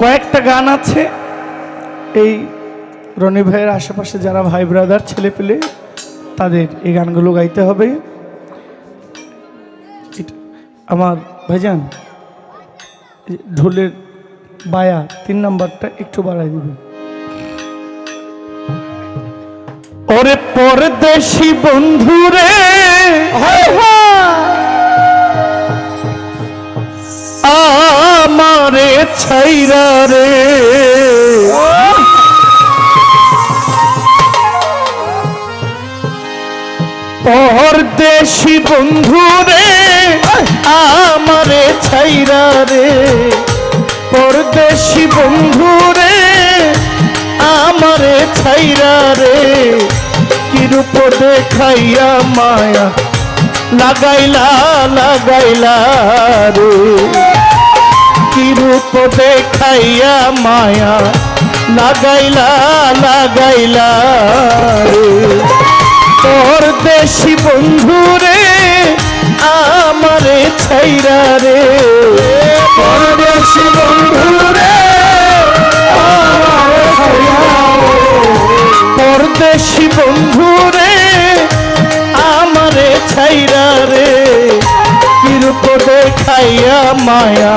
কয়েকটা গান আছে। এই রনি ভাইয়ের আশেপাশে যারা ভাই ব্রাদার ছেলে পেলে তাদের এই গানগুলো গাইতে হবে। আমার ভাইজান ঢোলের বায়া তিন নাম্বারটা একটু বাড়াই দিবেন। ওরে পরদেশি বন্ধুরে আমারে ছাইরা রে। পরদেশি বন্ধুরে আমারে ছাইরা রে। পরদেশি বন্ধুরে আমারে ছাইরা রে। কিরূপ দেখাইয়া মায়া, লাগাইলা লাগাইলা রে। কিরূপ দেখাইয়া মায়া? লাগাইলা লাগাইলা তোর দেশি বন্ধুরে আমারে ছাইরা রে। তোর দেশি বন্ধুরে আমারে ছাইরা রে। পরদেশি বন্ধুরে আমারে ছাইরা রে। কিরূপ দেখাইয়া মায়া?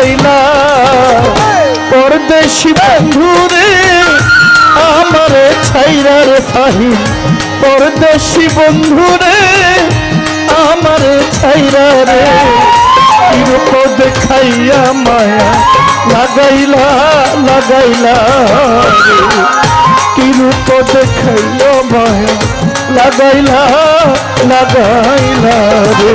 খাওয়াইলা পরদেশি বন্ধুরে, আমারে ছাইরার ফাহিম পরদেশি বন্ধুরে, আমারে ছাইরা রে। কিরূপ দেখাইয়া মায়া লাগাইলা লাগাইলা রে। কিরূপ দেখাইয়া মায়া লাগাইলা লাগাইলা রে।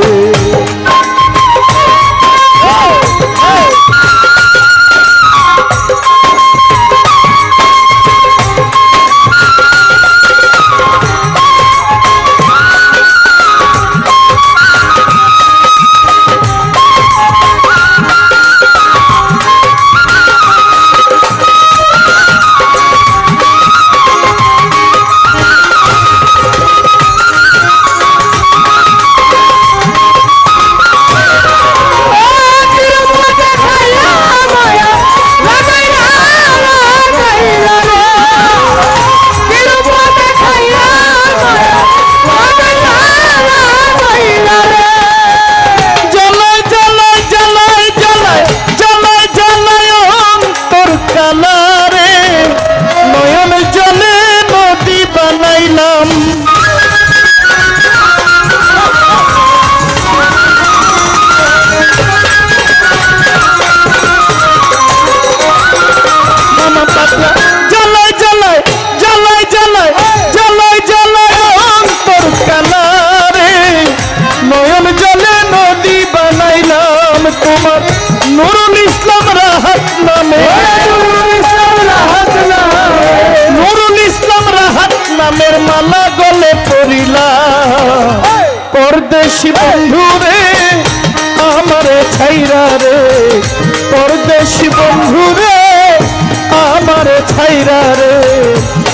গলে পড়িলাম পরদেশি বন্ধু রে আমারে ছাইরা রে। পরদেশি বন্ধু রে আমারে ছাইরা রে।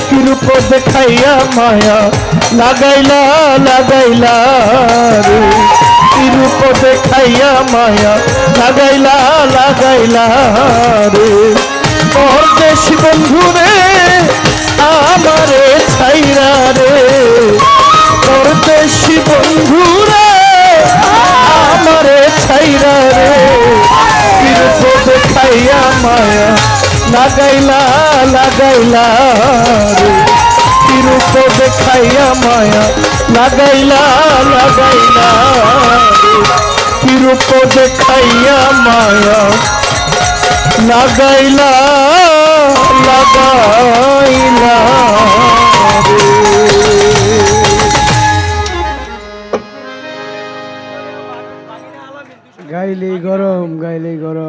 কিরূপ দেখাইয়া মায়া লাগাইলা লাগাইলা রে। কিরূপ দেখাইয়া মায়া লাগাইলা লাগাইলা রে। পরদেশি বন্ধু রে আমারে ছাইরা রে। পরদেশি বন্ধু রে, আমারে ছাইরা রে। কিরূপ দেখাইয়া মায়া লাগাইলা লাগাইলা রে। কিরূপ দেখাইয়া মায়া লাগাইলা লাগাইলা রে। দেখাইয়া মায়া লাগাইলা লাগাইলা গাইলেই গরম গাইলেই গরম।